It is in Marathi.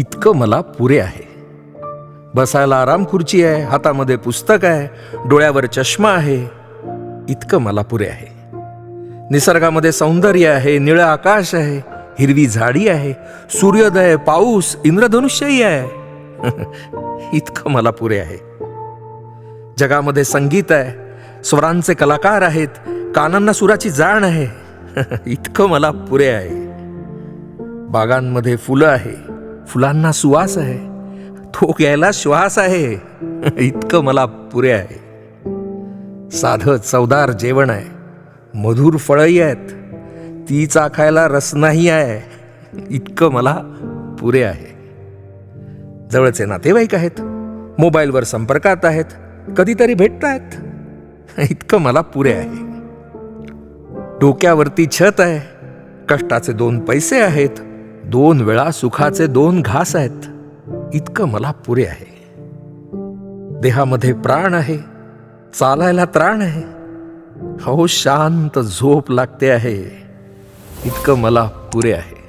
इतकं मला पुरे आहे. बसायला आराम खुर्ची आहे हातामध्ये पुस्तक आहे डोळ्यावर चष्मा आहे. इतकं मला पुरे आहे. निसर्गामध्ये सौंदर्य आहे निळं आकाश आहे हिरवी झाडी आहे सूर्योदय पाऊस इंद्रधनुष्यही आहे. इतकं मला पुरे आहे. जगामध्ये संगीत आहे स्वरांचे कलाकार आहेत कानांना सुराची जाण आहे. इतकं मला पुरे आहे. बागांमध्ये फुलं आहे फुलांना सुवास आहे. तो घ्यायला श्वास आहे. इतकं मला पुरे आहे. साधं चवदार जेवण आहे. मधुर फळही आहेत. ती चाखायला रस नाही आहे. इतकं मला पुरे आहे. जवळचे नातेवाईक आहेत. मोबाईलवर संपर्कात आहेत. कधीतरी भेटतायत. इतकं मला पुरे आहे. डोक्यावरती छत आहे. कष्टाचे दोन पैसे आहेत. दोन वेळा सुखाचे दोन घास आहेत. इतकं मला पुरे आहे. देहामध्ये प्राण आहे. चालायला त्राण आहे. हो शांत झोप लागते आहे. इतकं मला पुरे आहे.